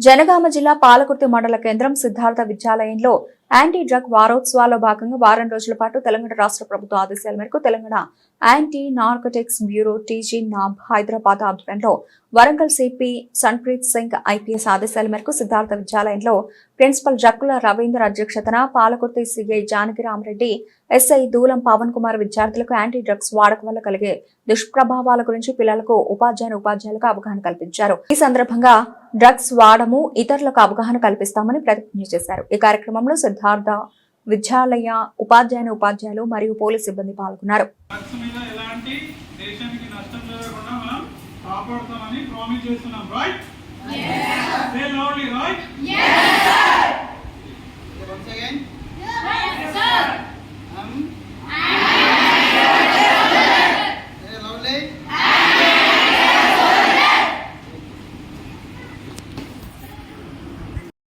జనగామ జిల్లా పాలకుర్తి మండల కేంద్రం సిద్ధార్థ విద్యాలయంలో యాంటీ డ్రగ్ వారోత్సవాల్లో భాగంగా వారం రోజుల పాటు తెలంగాణ రాష్ట్ర ప్రభుత్వ ఆదేశాల మేరకు Telangana anti narcotics bureau TG NAB Hyderabad ఆధ్వర్యంలో వరంగల్ సిపి సన్ప్రీత్ సింగ్ ఐపీఎస్ ఆదేశాల మేరకు సిద్ధార్థ విద్యాలయంలో ప్రిన్సిపల్ జక్కుల రవీందర్ అధ్యక్షతన పాలకుర్తి సిఐ జానకిరామరెడ్డి ఎస్ఐ దూలం పవన్ కుమార్ విద్యార్థులకు యాంటీ డ్రగ్స్ వాడకం వల్ల కలిగే దుష్ప్రభావాల గురించి పిల్లలకు ఉపాధ్యాయులు ఉపాధ్యాయులకు అవగాహన కల్పించారు. ఈ సందర్భంగా డ్రగ్స్ వాడము ఇతరులకు అవగాహన కల్పిస్తామని ప్రతిజ్ఞ చేశారు. ఈ కార్యక్రమంలో సిద్ధార్థ విద్యాలయ ఉపాధ్యాయుని ఉపాధ్యాయులు మరియు పోలీస్ సిబ్బంది పాల్గొన్నారు. ప్రామిస్ చేస్తున్నాం. రైట్